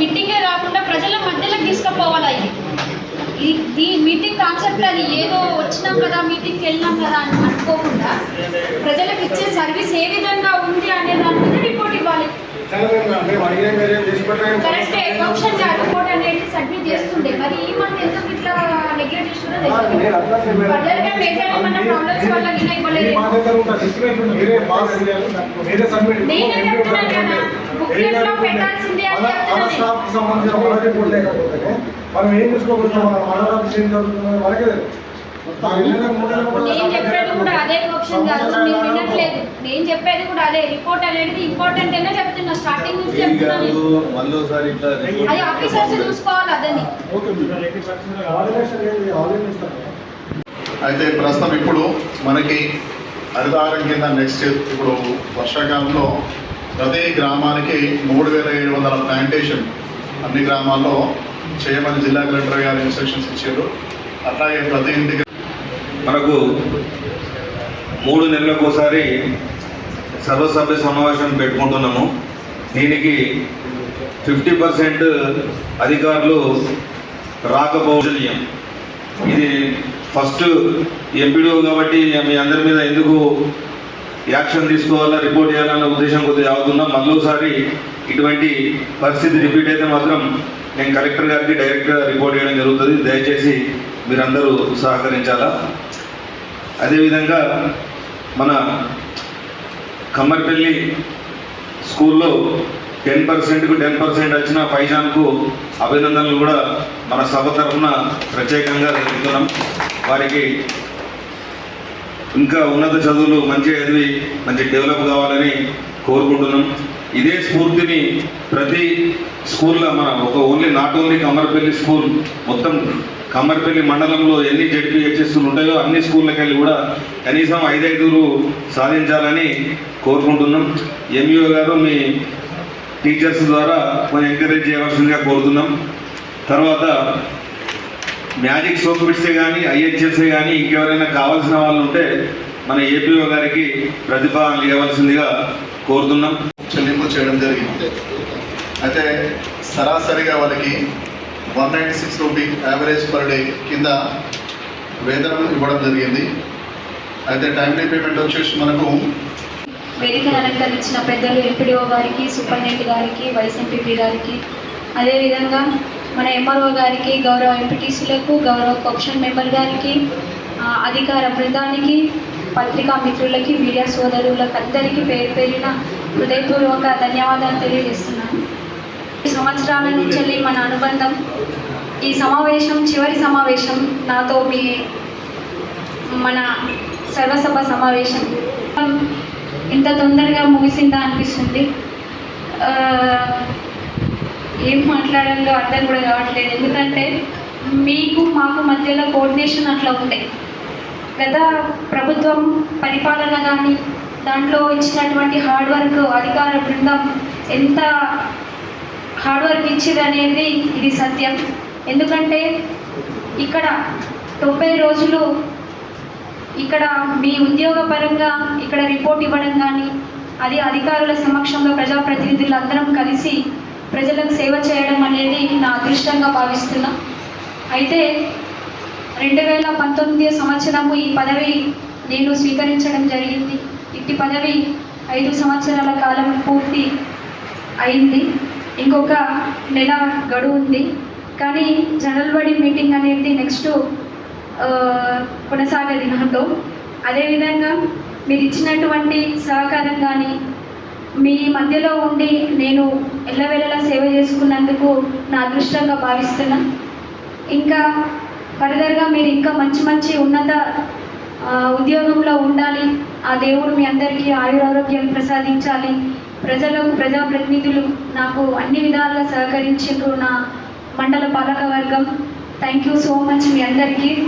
మీటింగే రాకుండా ప్రజల మధ్యలో తీసుకుపోవాలి ఇది? ఈ మీటింగ్ కాన్సెప్ట్ అది ఏదో వచ్చినాం కదా మీటింగ్కి వెళ్ళినాం కదా అని అనుకోకుండా ప్రజలకు ఇచ్చే సర్వీస్ ఏ విధంగా ఉంది అనే దాని మీద రిపోర్ట్ ఇవ్వాలి. కరెక్ట్ ఫంక్షన్ రిపోర్ట్ అనేది సబ్మిట్ చేస్తుండే. మరి ఈ మంత్ ఎంత సంబంధించిన లేకపోతే మనం ఏం మన ఆఫీస్ ఏం జరుగుతుందో మనకే కూడా నేను చెప్పేది కూడా అదే ఆప్షన్ కాదు. మీరు వినట్లేదు. నేను చెప్పేది కూడా అదే. రిపోర్ట్ అనేది ఇంపార్టెంట్ చెప్తున్నా? స్టార్టింగ్ మళ్ళీసారి ఇట్లా అది ఆఫీసర్స్ చూసుకోవాలి అదని అయితే ప్రస్తుతం ఇప్పుడు మనకి హరితహారం కింద నెక్స్ట్ ఇప్పుడు వర్షాకాలంలో ప్రతి గ్రామానికి మూడు వేల ఏడు వందల ప్లాంటేషన్ అన్ని గ్రామాల్లో చేయమని జిల్లా కలెక్టర్ గారు ఇన్స్ట్రక్షన్స్ ఇచ్చారు. అట్లాగే ప్రతి ఇంటికి మనకు మూడు నెలలకు ఒకసారి సర్వసభ్య సమావేశం పెట్టుకుంటున్నాము. దీనికి ఫిఫ్టీ పర్సెంట్ అధికారులు రాకపోవడం ఇది ఫస్ట్ ఎంపీడీఓ కాబట్టి మీ అందరి మీద ఎందుకు యాక్షన్ తీసుకోవాలా రిపోర్ట్ చేయాలన్న ఉద్దేశం కొద్దిగా అవుతున్నా మరోసారి ఇటువంటి పరిస్థితి రిపీట్ అయితే మాత్రం నేను కలెక్టర్ గారికి డైరెక్ట్గా రిపోర్ట్ చేయడం జరుగుతుంది. దయచేసి మీరందరూ సహకరించాలా? అదేవిధంగా మన కమ్మర్పల్లి స్కూల్లో టెన్ పర్సెంట్కు టెన్ పర్సెంట్ వచ్చిన ఫైజాన్కు అభినందనలు కూడా మన సభ తరఫున ప్రత్యేకంగా తెలుపుతున్నాం. వారికి ఇంకా ఉన్నత చదువులు మంచిగా చదివి మంచి డెవలప్ కావాలని కోరుకుంటున్నాం. ఇదే స్ఫూర్తిని ప్రతి స్కూల్లో మన ఒక only not only Kamarpalli school మొత్తం కమ్మర్పల్లి మండలంలో ఎన్ని జడ్పీహెచ్ఎస్లు ఉంటాయో అన్ని స్కూళ్ళకి వెళ్ళి కూడా కనీసం ఐదైదుగురు సాధించాలని కోరుకుంటున్నాం. ఎంఈఓ గారు మీ టీచర్స్ ద్వారా కొంచెం ఎంకరేజ్ చేయవలసిందిగా కోరుతున్నాం. తర్వాత మ్యాజిక్ సోప్ బిట్సే కానీ ఐహెచ్ఎస్ఏ కానీ ఇంకెవరైనా కావాల్సిన వాళ్ళు ఉంటే మన ఏపీఓ గారికి ప్రతిపాదనలు ఇవ్వవలసిందిగా కోరుతున్నాం. చెల్లింపు చేయడం జరిగింది. అయితే సరాసరిగా వాళ్ళకి one ninety six rupee average per day కింద వేతనం ఇవ్వడం జరిగింది. అయితే టైమ్లీ పేమెంట్ వచ్చేసి మనకు వేదికను అలంకరించిన పెద్దలు ఎంపీడీఓ గారికి సూపరింటెండెంట్ గారికి వైస్ ఎంపీపీ గారికి అదేవిధంగా మన ఎంఆర్ఓ గారికి గౌరవ ఎంపీటీసీలకు గౌరవ కొప్షన్ మెంబర్ గారికి అధికార బృందానికి పత్రికా మిత్రులకి మీడియా సోదరులకు అందరికీ పేరు పేరిన హృదయపూర్వక ధన్యవాదాలు తెలియజేస్తున్నాను. సంవత్సరాల నుంచి వెళ్ళి మన అనుబంధం. ఈ సమావేశం చివరి సమావేశం నాతో మీ మన సర్వసభ సమావేశం. ఇంత తొందరగా ముగిసిందా అనిపిస్తుంది. ఏం మాట్లాడాలో అర్థం కూడా కావట్లేదు. ఎందుకంటే మీకు మాకు మధ్యలో కోఆర్డినేషన్ అట్లా ఉండే. గత ప్రభుత్వం పరిపాలన కానీ దాంట్లో ఇచ్చినటువంటి హార్డ్ వర్క్ అధికార బృందం ఎంత హార్డ్ వర్క్ ఇచ్చింది అనేది ఇది సత్యం. ఎందుకంటే ఇక్కడ తొంభై రోజులు ఇక్కడ మీ ఉద్యోగపరంగా ఇక్కడ రిపోర్ట్ ఇవ్వడం కానీ అది అధికారుల సమక్షంలో ప్రజాప్రతినిధులు అందరం కలిసి ప్రజలకు సేవ చేయడం అనేది నా అదృష్టంగా భావిస్తున్నా. అయితే రెండు వేల పంతొమ్మిది సంవత్సరము ఈ పదవి నేను స్వీకరించడం జరిగింది. ఇట్టి పదవి ఐదు సంవత్సరాల కాలం పూర్తి అయింది. ఇంకొక నెల గడువు ఉంది. కానీ జనరల్ బాడీ మీటింగ్ అనేది నెక్స్ట్ కొనసాగది నాతో అదేవిధంగా మీరు ఇచ్చినటువంటి సహకారం కానీ మీ మధ్యలో ఉండి నేను ఎల్లవేళలా సేవ చేసుకున్నందుకు నా అదృష్టంగా భావిస్తున్నా. ఇంకా ఫర్దర్గా మీరు ఇంకా మంచి మంచి ఉన్నత ఉద్యోగంలో ఉండాలి. ఆ దేవుడు మీ అందరికీ ఆయురారోగ్యాలు ప్రసాదించాలి. ప్రజలకు ప్రజాప్రతినిధులు నాకు అన్ని విధాలుగా సహకరించారు నా మండల పాలక వర్గం. థ్యాంక్ యూ సో మచ్ మీ అందరికీ.